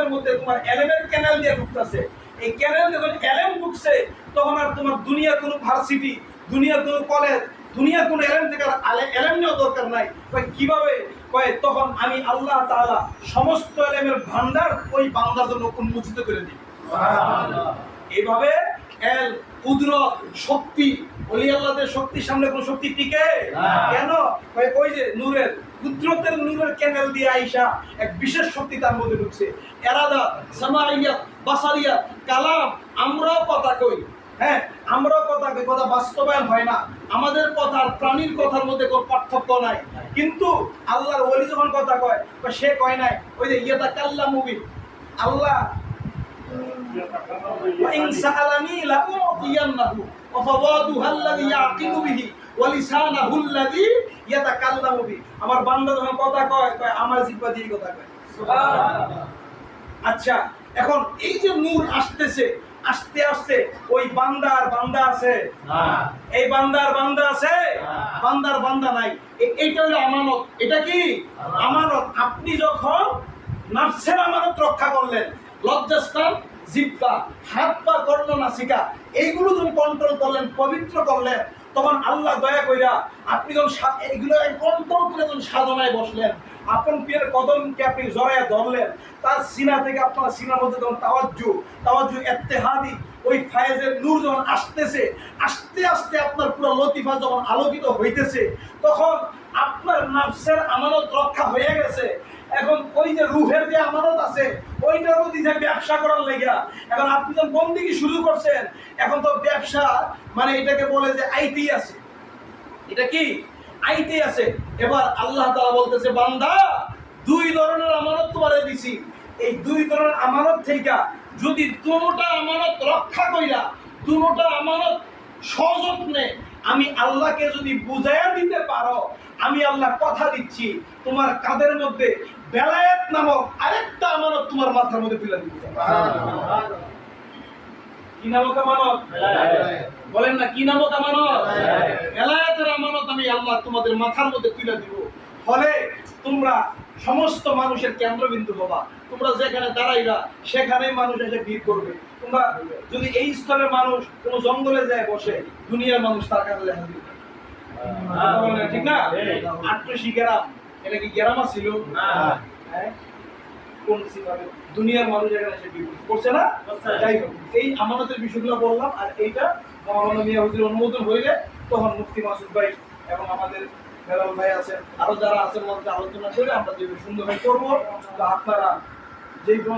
রুহের মধ্যে তোমার এলেমের ক্যানেল দিয়ে ঢুকতেছে। এই ক্যানেল যখন এলেম ঢুকছে তখন আর তোমার দুনিয়া কোনো ভার্সিটি দুনিয়া কোনো কলেজ দুনিয়া কোনো এলেম থেকে আর এলেম নেওয়া দরকার নাই। কয় কীভাবে? কয়ে তখন আমি আল্লাহ তালা সমস্ত এলেমের ভান্ডার ওই বান্দার জন্য উন্মোচিত করে দিই। এইভাবে এল কুদরত শক্তি। আল্লাহদের শক্তির সামনে কোনো শক্তি টিকে? কেন? ওই যে নূরের কুদরতের নূরের ক্যানেল দিয়ে আইসা এক বিশেষ শক্তি তার মধ্যে ঢুকছে। এরাদা সামাইয়াত বাসারিয়াত কালাম আমরাও কথা কই। হ্যাঁ আমরাও কথা কথা বাস্তবায়ন হয় না। আমাদের কথা আর প্রাণীর কথার মধ্যে কোনো পার্থক্য নাই। কিন্তু আল্লাহর ওলি যখন কথা কয় কয় সে কয় নাই ওই যে ইয়েতা কাল্লা মুভি আল্লাহ وإن سألني لأعطينه وفواده الذي يعقل به ولسانه الذي يتكلم به আমার বান্দা যখন কথা কয় কয় আমার জিহ্বা দিয়ে কথা কয় আচ্ছা এখন এই যে নূর আসতেছে আস্তে আস্তে ওই বান্দার বান্দা আছে এই বান্দার বান্দা আছে না। বান্দার বান্দা নাই এ- এইটা হলো আমানত এটা কি আমানত আপনি যখন নাফসের আমানত রক্ষা করলেন লজ্জাস্থান জিব্বা হাত পা কর্ণ, নাসিকা, এইগুলো যখন কন্ট্রোল করলেন, পবিত্র করলেন, তখন আল্লাহ দয়া কইরা আপনি যখন এইগুলো কন্ট্রোল করে যখন সাধনায় বসলেন, আপন পীরের কদমকে আপনি জড়াইয়া ধরলেন, তার সিনা থেকে আপনার সিনার মধ্যে যখন তাওয়াজ্জু তাওয়াজ্জু এত্তেহাদি, ওই ফায়েজের নূর যখন আসতেছে, আস্তে আস্তে আপনার পুরো লতিফা যখন আলোকিত হইতেছে, তখন আপনার নাফসের আমানত রক্ষা হয়ে গেছে। এখন ওই যে রুহের যে আমানত আছে, ওইটার মধ্যে যে ব্যবসা করার লেগা এখন আপনি যখন বন্দিকে শুরু করছেন? এখন তো ব্যবসা মানে এটাকে বলে যে আইটি আছে। এটা কি? আইতে আছে। এবার আল্লাহ তালা বলতেছে, বান্দা, দুই ধরনের আমানত তোমারে দিছি। এই দুই ধরনের আমানত থেকে যদি দুটা আমানত রক্ষা কইরা, দুটা আমানত সযত্নে আমি আল্লাহকে যদি বুঝাইয়া দিতে পারো আমি আল্লাহ কথা দিচ্ছি তোমার কাদের মধ্যে বেলায়েত নামক আরেকটা আমানত তোমার মাথার মধ্যে তুলে দিতে কি নামক আমানত? বলেন না কি নামক আমানত? বেলায়াতের আমানত আমি আল্লাহ তোমাদের মাথার মধ্যে তুলে দিব। ফলে তোমরা সমস্ত মানুষের কেন্দ্রবিন্দু হবা। তোমরা যেখানে দাঁড়াইবা সেখানেই মানুষ এসে ভিড় করবে। তোমরা যদি এই স্তরের মানুষ কোনো জঙ্গলে যায় বসে দুনিয়ার মানুষ তার কাছে দেখা দিবে। ঠিক না? গ্রাম এটা কি গ্রাম ছিল হ্যাঁ? কোন দুনিয়ার মানুষ এখানে এসে ভিড় করছে। না? যাই হোক এই আমানতের বিষয়গুলো বললাম আর এইটা মহামান্য মিয়া হুজুর অনুমোদন হইলে তখন মুফতি মাসুদ ভাই এবং আমাদের বেলাল ভাই আছেন। আরও যারা আছেন মধ্যে আলোচনা করে আমরা যে সুন্দরভাবে করব। তো আপনারা যেই